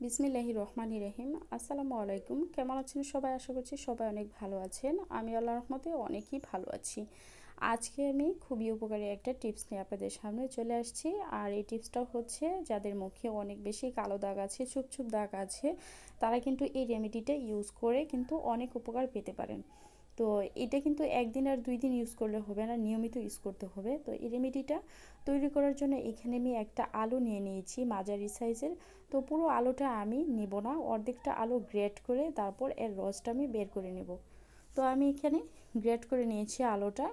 বিসমিল্লাহি রহমানি রহিম। আসসালামু আলাইকুম। কেমন আছেন সবাই? আশা করছি সবাই অনেক ভালো আছেন। আমি আল্লাহ রহমতে অনেকই ভালো আছি। আজকে আমি খুবই উপকারী একটা টিপস নিয়ে আপনাদের সামনে চলে আসছি। আর এই টিপসটা হচ্ছে, যাদের মুখে অনেক বেশি কালো দাগ আছে চুপ চুপ দাগ আছে, তারা কিন্তু এই রেমেডিটা ইউজ করে কিন্তু অনেক উপকার পেতে পারেন। তো এটা কিন্তু একদিন আর দুই দিন ইউজ করলে হবে না, নিয়মিত ইউজ করতে হবে। তো এই রেমেডিটা তৈরি করার জন্য এখানে আমি একটা আলু নিয়ে নিয়েছি মাঝারি সাইজের তো পুরো আলুটা আমি নিব না, অর্ধেকটা আলু গ্রেট করে তারপর এর রসটা আমি বের করে নেব। তো আমি এখানে গ্রেট করে নিয়েছি আলুটা।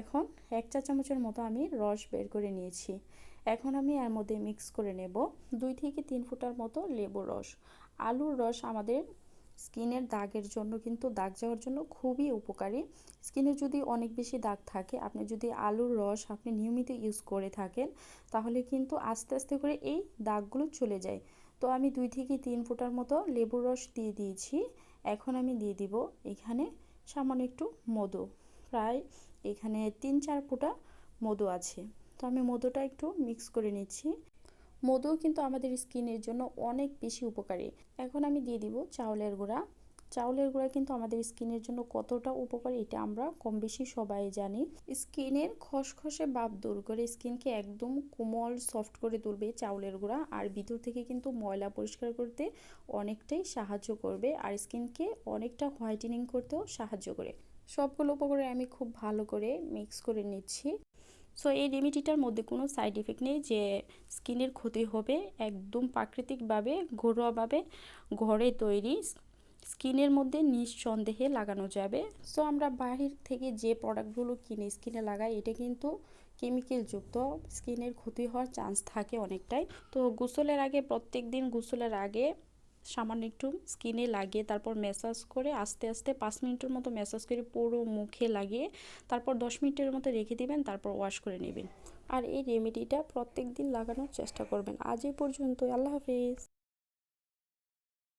এখন এক চা চামচের মতো আমি রস বের করে নিয়েছি। এখন আমি এর মধ্যে মিক্স করে নেব। দুই থেকে তিন ফুটার মতো লেবুর রস। আলুর রস আমাদের স্কিনের দাগের জন্য কিন্তু দাগ যাওয়ার জন্য খুবই উপকারী। স্কিনে যদি অনেক বেশি দাগ থাকে, আপনি যদি আলুর রস আপনি নিয়মিত ইউজ করে থাকেন, তাহলে কিন্তু আস্তে আস্তে করে এই দাগগুলো চলে যায়। তো আমি দুই থেকে তিন ফুটার মতো লেবুর রস দিয়ে দিয়েছি। এখন আমি দিয়ে দিব এখানে সামান্য একটু মধু। প্রায় এখানে তিন চার ফুটা মধু আছে। তো আমি মধুটা একটু মিক্স করে নিচ্ছি। মধুও কিন্তু আমাদের স্কিনের জন্য অনেক বেশি উপকারী। এখন আমি দিয়ে দিব চাউলের গুঁড়া। চাউলের গুঁড়া কিন্তু আমাদের স্কিনের জন্য কতটা উপকারী এটা আমরা কম বেশি সবাই জানি। স্কিনের খসখসে ভাব দূর করে স্কিনকে একদম কোমল, সফট করে তুলবে চাউলের গুঁড়া আর ভিতর থেকে কিন্তু ময়লা পরিষ্কার করতে অনেকটাই সাহায্য করবে আর স্কিনকে অনেকটা হোয়াইটেনিং করতেও সাহায্য করে। সবগুলো উপকরণে আমি খুব ভালো করে মিক্স করে নিচ্ছি। সো এই রেমিডিটার মধ্যে কোনো সাইড এফেক্ট নেই যে স্কিনের ক্ষতি হবে, একদম প্রাকৃতিকভাবে, ঘরোয়াভাবে ঘরে তৈরি স্কিনের মধ্যে নিঃসন্দেহে লাগানো যাবে। সো আমরা বাহির থেকে যে প্রোডাক্টগুলো কিনে স্কিনে লাগাই, এটা কিন্তু কেমিক্যালযুক্ত স্কিনের ক্ষতি হওয়ার চান্স থাকে অনেকটাই। তো, গোসলের আগে প্রত্যেক দিন গোসলের আগে সামান্য একটু স্কিনে লাগিয়ে তারপর ম্যাসাজ করে আস্তে আস্তে পাঁচ মিনিটের মতো ম্যাসাজ করে পুরো মুখে লাগিয়ে তারপর দশ মিনিটের মতো রেখে দিবেন, তারপর ওয়াশ করে নেবেন। আর এই রেমেডিটা প্রত্যেক দিন লাগানোর চেষ্টা করবেন। আজ এই পর্যন্ত আল্লাহ হাফিজ।